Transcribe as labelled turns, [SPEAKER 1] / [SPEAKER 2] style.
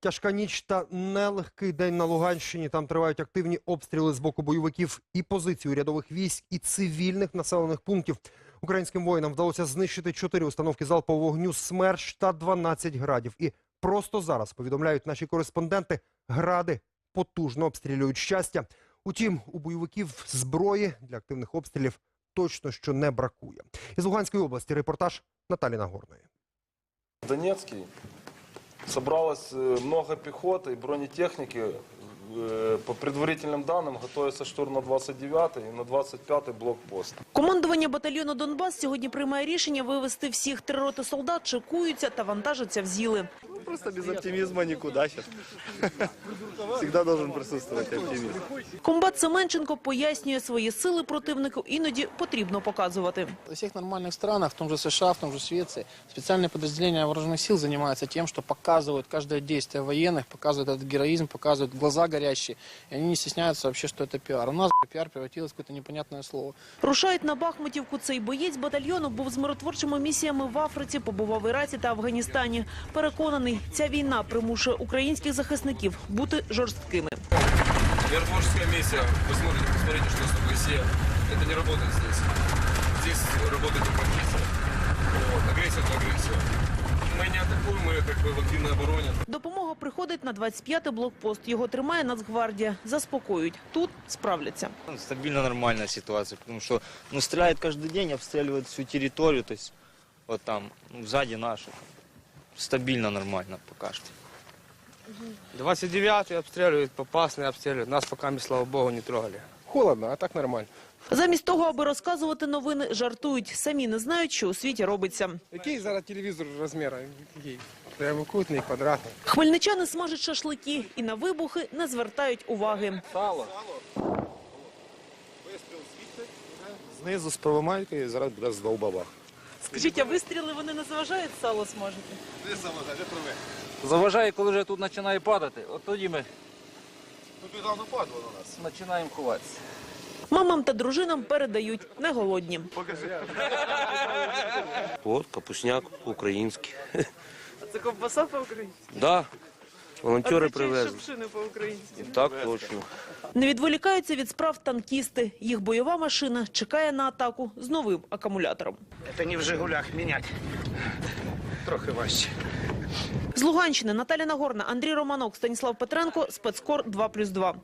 [SPEAKER 1] Тяжка ніч та нелегкий день на Луганщині. Там тривають активні обстріли з боку бойовиків і позицій урядових військ, і цивільних населених пунктів. Українським воїнам вдалося знищити чотири установки залпового вогню «Смерч» та 12 градів. І просто зараз повідомляють наші кореспонденти, гради потужно обстрілюють щастя. Утім, у бойовиків зброї для активних обстрілів точно що не бракує. Із Луганської області репортаж Наталі Нагорної.
[SPEAKER 2] Донецкий собралось э, много пехоты и бронетехники. Э, По предварительным данным готовится штурм на 29-й и на 25-й блокпост.
[SPEAKER 3] Командування батальйону Донбас сьогодні приймає рішення вивести всіх три роти солдат, шикуються та вантажаться в зіли.
[SPEAKER 4] Ну, Просто без оптимизма никуда сейчас. Всегда должен присутствовать оптимизм.
[SPEAKER 3] Комбат Семенченко пояснює свої сили противнику іноді потрібно показувати.
[SPEAKER 5] Во всех нормальных странах, в том же США, в том же Швеции, специальные подразделения вооруженных сил занимаются тем, что показывают каждое действие военных, показывают этот героизм, показывают глаза горящие. И они не стесняются вообще, что это пиар. У нас пиар превратилось в какое-то непонятное слово.
[SPEAKER 3] Рушають на Бахмутівку. Цей боєць батальйону був з миротворчими місіями в Африці, побував в Іраці та Афганістані. Переконаний, ця війна примушує українських захисників бути жорсткими.
[SPEAKER 6] Миротворческая миссия. Вы смотрите, посмотрите, что с Россия. Это не работает здесь. Здесь работает агрессия. Вот. Агрессия это агрессия. Мы не атакуем, мы как бы в активной обороне.
[SPEAKER 3] Допомога приходить на 25-й блокпост. Його тримає Нацгвардія. Заспокоюють. Тут справляться.
[SPEAKER 7] Ну, Стабильно нормальная ситуация, потому что ну, стреляют каждый день, обстреливают всю территорию, то есть вот там, ну, сзади наших. Стабильно нормально пока что.
[SPEAKER 8] 29-й обстреливают, попасные обстреливают. Нас пока, мы, слава богу, не трогали. Холодно, а так нормально.
[SPEAKER 3] Замість того, аби розказувати новини, жартують. Самі не знають, що у світі робиться.
[SPEAKER 8] Який зараз телевізор розміру? Який? Прямокутний, квадратний.
[SPEAKER 3] Хмельничани смажать шашлики і на вибухи не звертають уваги. Сало. Вистріл звідси.
[SPEAKER 4] Знизу з Первомайки зараз буде здовбаба.
[SPEAKER 3] Скажіть, а вистріли вони не заважають сало смажити?
[SPEAKER 9] Заважає, коли вже тут починає падати. От тоді ми починаємо ховатися.
[SPEAKER 3] Мамам та дружинам передають не голодні.
[SPEAKER 10] От, капусняк по-українськи.
[SPEAKER 3] Це ковбаса по-українськи?
[SPEAKER 10] Да, волонтери привезли.
[SPEAKER 3] по-українськи.
[SPEAKER 10] Так точно.
[SPEAKER 3] Не відволікаються від справ танкісти. Їх бойова машина чекає на атаку з новим акумулятором.
[SPEAKER 9] Це не в Жигулях міняти. Трохи важче.
[SPEAKER 3] З Луганщини Наталя Нагорна, Андрій Романок, Станіслав Петренко, спецкор 2+,2.